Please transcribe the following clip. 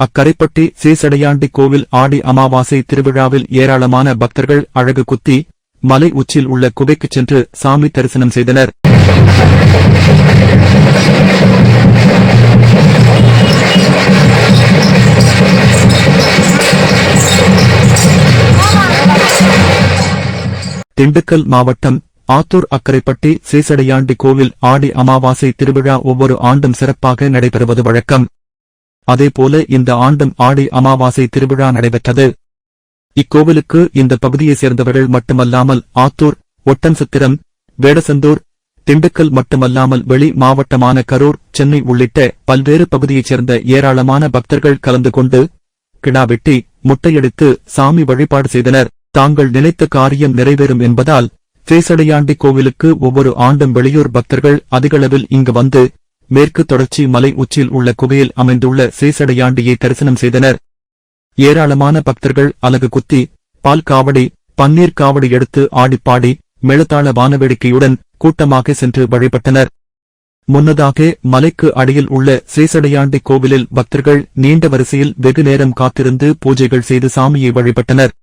அக்கரைப்பட்டி சேசடையாண்டி கோவில் ஆடி அமாவாசை திருவிழாவில் ஏராளமான பக்தர்கள் அழகு குத்தி மலை உச்சில் உள்ள குகைக்குச் சென்று சாமி தரிசனம் செய்தனர். திண்டுக்கல் மாவட்டம் ஆத்தூர் அக்கரைப்பட்டி சேசடையாண்டி கோவில் ஆடி அமாவாசை திருவிழா ஒவ்வொரு ஆண்டும் சிறப்பாக நடைபெறுவது வழக்கம். அதேபோல இந்த ஆண்டும் ஆடி அமாவாசை திருவிழா நடைபெற்றது. இக்கோவிலுக்கு இந்த பகுதியைச் சேர்ந்தவர்கள் மட்டுமல்லாமல் ஆத்தூர் ஒட்டன்சத்திரம் வேடசந்தூர் திண்டுக்கல் மட்டுமல்லாமல் வெளி மாவட்டமான கரூர் சென்னை உள்ளிட்ட பல்வேறு பகுதியைச் சேர்ந்த ஏராளமான பக்தர்கள் கலந்து கொண்டு கிடாவெட்டி முட்டையடித்து சாமி வழிபாடு செய்தனர். தாங்கள் நினைத்த காரியம் நிறைவேறும் என்பதால் சேசடையாண்டி கோவிலுக்கு ஒவ்வொரு ஆண்டும் வெளியூர் பக்தர்கள் அதிகளவில் இங்கு வந்து மேற்கு தொடர்ச்சி மலை உச்சியில் உள்ள குகையில் அமைந்துள்ள ஸ்ரீசடையாண்டியை தரிசனம் செய்தனர். ஏராளமான பக்தர்கள் அலகு குத்தி பால் காவடி பன்னீர் காவடி எடுத்து ஆடிப்பாடி மெழுத்தாள வானவேடிக்கையுடன் கூட்டமாக சென்று வழிபட்டனர். முன்னதாக மலைக்கு அடியில் உள்ள ஸ்ரீசடையாண்டி கோவிலில் பக்தர்கள் நீண்ட வரிசையில் வெகு நேரம் காத்திருந்து பூஜைகள் செய்து சாமியை வழிபட்டனர்.